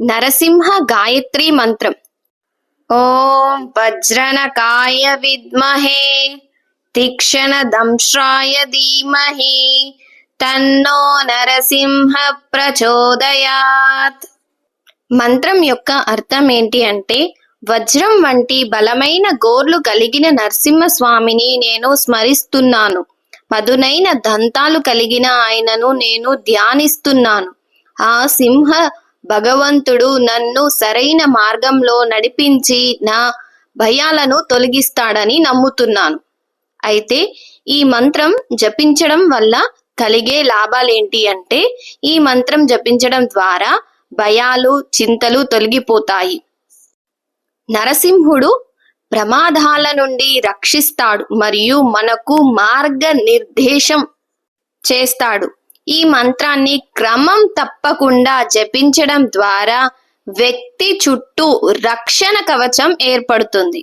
నరసింహ గాయత్రి మంత్రం. ఓం వజ్రనకాయ విద్మహే తీక్షణ దంశ్రాయ ధీమహి తన్నో నరసింహ ప్రచోదయాత్. మంత్రం యొక్క అర్థం ఏంటి అంటే వజ్రం వంటి బలమైన గోర్లు కలిగిన నరసింహస్వామిని నేను స్మరిస్తున్నాను. పదునైన దంతాలు కలిగిన ఆయనను నేను ధ్యానిస్తున్నాను. ఆ సింహ భగవంతుడు నన్ను సరైన మార్గంలో నడిపించి నా భయాలను తొలగిస్తాడని నమ్ముతున్నాను. అయితే ఈ మంత్రం జపించడం వల్ల కలిగే లాభాలేంటి అంటే ఈ మంత్రం జపించడం ద్వారా భయాలు చింతలు తొలగిపోతాయి. నరసింహుడు ప్రమాదాల నుండి రక్షిస్తాడు మరియు మనకు మార్గ నిర్దేశం చేస్తాడు. ఈ మంత్రాన్ని క్రమం తప్పకుండా జపించడం ద్వారా వ్యక్తి చుట్టూ రక్షణ కవచం ఏర్పడుతుంది.